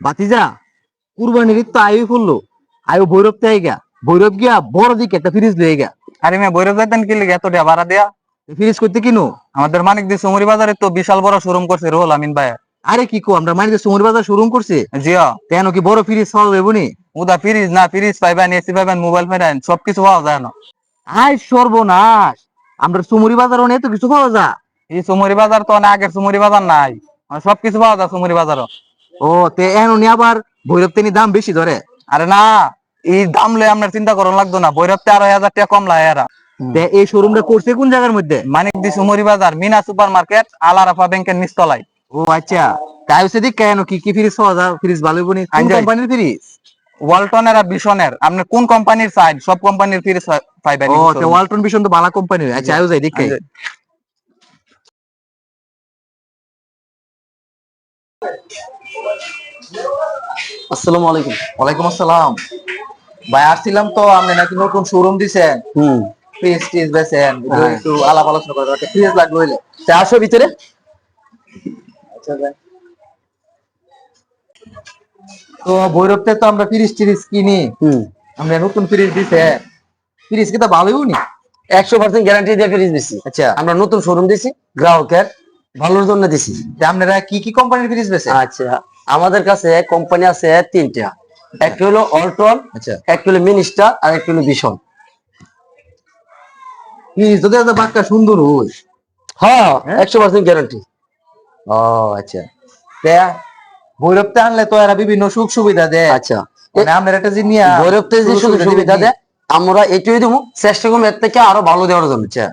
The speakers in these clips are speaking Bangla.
বাতিজা কুরবানির ঈদ তো আয়ু ফুললো আয়ু ভৈরব থেকে গা ভৈরব গিয়া বড় দিকে একটা ফ্রিজ লয়ে গা আরে মেয়ে বৈরব যাইতেন কি লিগে? এত ভাড়া দেয়া? ফ্রিজ করতে কিনো? আমাদের মানিক দি সুমরি বাজারে তো বিশাল বড় শোরুম করছে রোহল আমিন ভাই। আরে কি কো আমরা মানিকে সমুর বাজার শোরুম করছে? জিয়া। কেন কি বড় ফ্রিজ পাওয়া যাবে নি? উদা ফ্রিজ না ফ্রিজ পাইবেন এসি পাইবেন মোবাইল পাইবেন সবকিছু পাওয়া যায় না। আয় সর্বনাশ! আমরা সুমুরি বাজার অনেক তো কিছু পাওয়া যা এই সুমরি বাজার তো অনেক আগের সুমরি বাজার নাই। মানে সবকিছু পাওয়া যায় সুমরি বাজারও। ও তে এখন উনি আবার ভৈরব তেনি দাম বেশি ধরে। আরে না এই দাম লয়ে আপনার চিন্তা করুন লাগতো না। বৈরব আড়াই হাজার টাকা কম লাগে এরা। তে এই শোরুমটা করছে কোন জায়গার মধ্যে? মানিক দি সুমরি বাজার মিনা সুপার মার্কেট আলারাফা ব্যাংকের নিচতলায়। ও আচ্ছা। তাই হচ্ছে দিক কেন? কি কি ফ্রিজ পাওয়া যায়? ফ্রিজ ভালো বনি কোন। কোম্পানির ফ্রিজ? ওয়ালটনের আর বিশনের আপনি কোন কোম্পানির সাইড সব কোম্পানির ফ্রিজ পাইবেন ও তে ওয়ালটন ভীষণ তো ভালো কোম্পানির আচ্ছা আয়ু যাই দিক। আসসালামু আলাইকুম। ওয়ালাইকুম আসসালাম। ভাই আসছিলাম তো আপনি নাকি নতুন শোরুম দিছেন? হুম। ফ্রিজ টিজ বেছেন একটু- হ্যাঁ। আলাপ আলোচনা করার একটা ফ্রিজ লাগবে হইলে তা আসো ভিতরে। আচ্ছা ভাই। তো ভৈরবতে তো আমরা ফ্রিজ টিরিজ কিনি। হুম। আমরা নতুন ফ্রিজ দিছে। ফ্রিজ কি তো ভালোই উনি একশো পার্সেন্ট গ্যারান্টি দিয়ে ফ্রিজ দিছি। আচ্ছা। আমরা নতুন শোরুম দিছি গ্রাহকের ভালোর জন্য দিছি। আপনারা কি কি কোম্পানির ফ্রিজ বেছে আচ্ছা। আমাদের কাছে কোম্পানি আছে তিনটা। একটা হলো অল্টন আচ্ছা। একটা হলো মিনিস্টার আর একটা হলো ভীষণ বাক্কা সুন্দর হই হ্যাঁ একশো পার্সেন্ট গ্যারান্টি ও আচ্ছা। ভৈরবতে আনলে তো এরা বিভিন্ন সুখ সুবিধা দেয়। আচ্ছা। মানে একটা যে সুযোগ সুবিধা দেয় আমরা এটাই দেবো। চেষ্টা করব এর থেকে আরও ভালো দেওয়ার জন্য। আচ্ছা।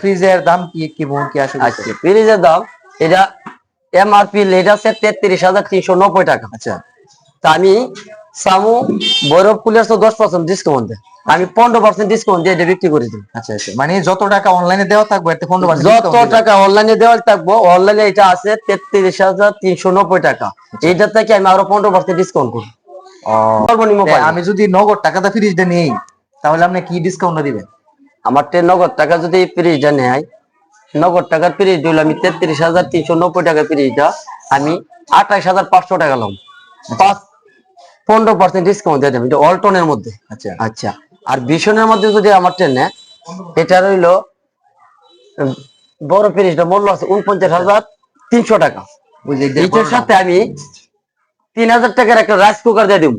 ফ্রিজের দাম কি কি কি আসলে? আচ্ছা ফ্রিজের দাম এটা এমআরপি লেট আছে তেত্রিশ হাজার তিনশো নব্বই টাকা। আচ্ছা। তা আমি সামু বৈরব কুলিয়ার তো দশ পার্সেন্ট ডিসকাউন্ট দেয়। আমি পনেরো পার্সেন্ট ডিসকাউন্ট দিয়ে এটা বিক্রি করে দিই আচ্ছা আচ্ছা। মানে যত টাকা অনলাইনে দেওয়া থাকবে পনেরো পার্সেন্ট যত টাকা অনলাইনে দেওয়ার থাকব অনলাইনে এটা আছে তেত্রিশ হাজার তিনশো নব্বই টাকা। এইটা থেকে আমি আরও পনেরো পার্সেন্ট ডিসকাউন্ট করব। সর্বনিম্ন আমি যদি নগদ টাকাটা ফ্রিজটা নেই তাহলে আপনি কি ডিসকাউন্ট দিবেন? আমার টে নগদ টাকা যদি ফ্রিজটা নেয় নগদ টাকার ফ্রিজ দিল আমি তেত্রিশ হাজার তিনশো নব্বই টাকা ফ্রিজটা আমি আঠাইশ হাজার পাঁচশো টাকা লাম। পাঁচ পনেরো পার্সেন্ট ডিসকাউন্ট দিয়ে দেবেন এটা অল্টনের মধ্যে। আচ্ছা। আচ্ছা। আর ভীষণের মধ্যে যদি আমার ট্রেনে এটা রইল বড় ফ্রিজটা মূল্য আছে উনপঞ্চাশ হাজার তিনশো টাকা। বুঝলি এইটার সাথে আমি তিন হাজার টাকার একটা রাইস কুকার দিয়ে দিব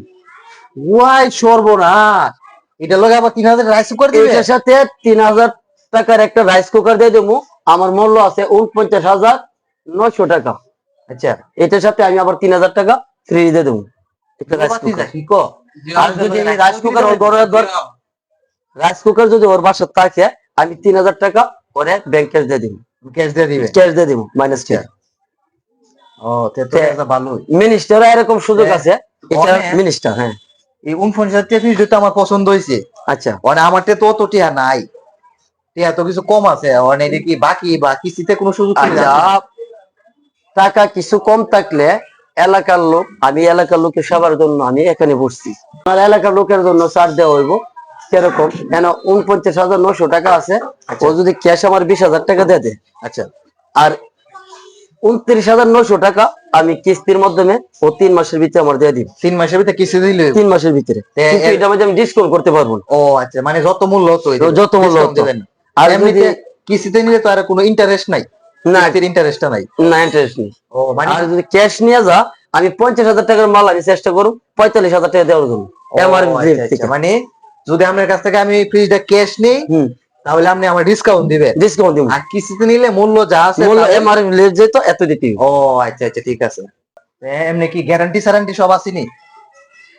ওয়াই সর্বনাশ! এটা লগে আবার তিন হাজার রাইস কুকার দিবে? এইটার সাথে তিন হাজার টাকার একটা রাইস কুকার দিয়ে দেবো আমার মূল্য আছে উনপঞ্চাশ হাজার নয়শো টাকা। আচ্ছা এটার সাথে আমি আবার তিন হাজার টাকা ফ্রি দিয়ে দেবো। একটা রাইস কুকার কি কো? আর যদি রাইস কুকার ওর বড় রাইস কুকার যদি ওর বাসার থাকে আমি তিন হাজার টাকা ওরে ব্যাংক ক্যাশ দিয়ে দিব। ক্যাশ দিয়ে দিবে? ক্যাশ দিয়ে দিব মাইনাস ক্যাশ ও তে তো তে- ভালোই। মিনিস্টার এরকম সুযোগ। আছে। এটা মিনিস্টার হ্যাঁ। এই উনপঞ্চাশ হাজার আমার পছন্দ হয়েছে আচ্ছা। মানে আমার তো অত টিয়া নাই। টিয়া তো কিছু কম আছে এটা কি বাকি বা কিস্তিতে কোনো সুযোগ আচ্ছা? টাকা কিছু কম থাকলে এলাকার লোক আমি এলাকার লোকের সবার জন্য আমি এখানে বসছি। আমার এলাকার লোকের জন্য ছাড় দেওয়া হইব কীরকম কেন উনপঞ্চাশ হাজার নশো টাকা আছে ও যদি ক্যাশ আমার বিশ হাজার টাকা দিয়ে দেয়। আচ্ছা। আর উনত্রিশ হাজার নশো টাকা আমি কিস্তির মাধ্যমে ও তিন মাসের ভিতরে আমার দিয়ে দিব। তিন মাসের ভিতরে কিস্তি দিলে তিন মাসের ভিতরে। এটা আমি ডিসকাউন্ট করতে পারব ও আচ্ছা মানে যত মূল্য হতো যত মূল্য হতো। আর এমনিতে কিস্তিতে নিলে তো আর কোনো ইন্টারেস্ট নাই। না ইন্টারেস্টটা নাই। না ইন্টারেস্ট নেই। ও মানে আর যদি ক্যাশ নিয়ে যা আমি পঞ্চাশ হাজার টাকার মাল আমি চেষ্টা করব পঁয়তাল্লিশ হাজার টাকা দেওয়ার জন্য। আচ্ছা, আচ্ছা, মানে যদি আপনার কাছ থেকে আমি ফ্রিজটা ক্যাশ নেই তাহলে আপনি আমার ডিসকাউন্ট দিবেন। ডিসকাউন্ট দিব আর কিস্তিতে নিলে মূল্য যা আছে মূল্য তাহলে- এমআর লেট যেত এত দিতে ও আচ্ছা আচ্ছা ঠিক আছে। এমনি কি গ্যারান্টি স্যারান্টি সব আসেনি?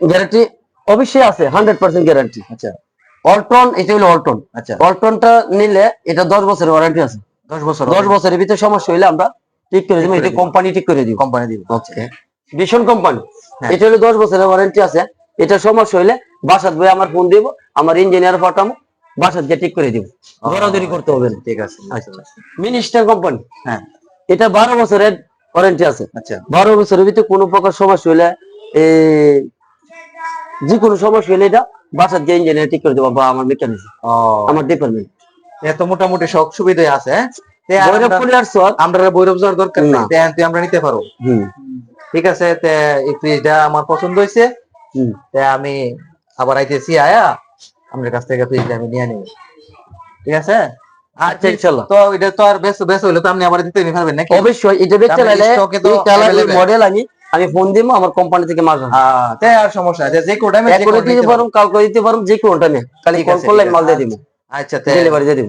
গ্যারান্টি অবশ্যই আছে হান্ড্রেড পার্সেন্ট গ্যারান্টি আচ্ছা। অল্টন এটা হলো অল্টন আচ্ছা। অল্টনটা নিলে এটা দশ বছরের ওয়ারেন্টি আছে। দশ বছর দশ বছরের ভিতরে সমস্যা হইলে আমরা ঠিক করে দিব এটা কোম্পানি ঠিক করে দিব। কোম্পানি দিবে ভীষণ কোম্পানি হ্যাঁ। এটা হলো দশ বছরের ওয়ারেন্টি আছে। এটা সমস্যা হইলে বাসাত বই আমার ফোন দিব আমার ইঞ্জিনিয়ার পাঠামো বাসাত গিয়ে ঠিক করে দিব। দরাদরি করতে হবে না। ঠিক আছে আচ্ছা। মিনিস্টার কোম্পানি হ্যাঁ। এটা বারো বছরের ওয়ারেন্টি আছে। আচ্ছা। বারো বছরের ভিতরে কোনো প্রকার সমস্যা হইলে যে কোনো সমস্যা হইলে এটা বাসার যে ইঞ্জিনিয়ার ঠিক করে দেবো বা আমার মেকানিক আমার ডিপার্টমেন্ট এত মোটামুটি সব সুবিধাই আছে হ্যাঁ? আমরা- কুলিয়ার সর আমরা বৈরব যাওয়ার দরকার না। নাই আমরা নিতে পারো ঠিক আছে তে এই ফ্রিজটা আমার পছন্দ হয়েছে তে আমি আবার আইতেছি আয়া। আপনার কাছ থেকে ফ্রিজটা আমি নিয়ে নিব ঠিক আছে? আচ্ছা ইনশাল্লাহ তো এটা তো আর বেশ বেশ হইলে তো আপনি আবার দিতে পারবেন নাকি? অবশ্যই এটা বেচতে এই মডেল আমি আমি ফোন দিব আমার কোম্পানি থেকে মাল। হ্যাঁ আর সমস্যা আছে যে কোটা আমি যে করে দিতে পারুম কাল করে দিতে পারুম যে কোনটা টাইমে খালি কল করলে মাল দিয়ে। দিব আচ্ছা ডেলিভারি দিয়ে দিব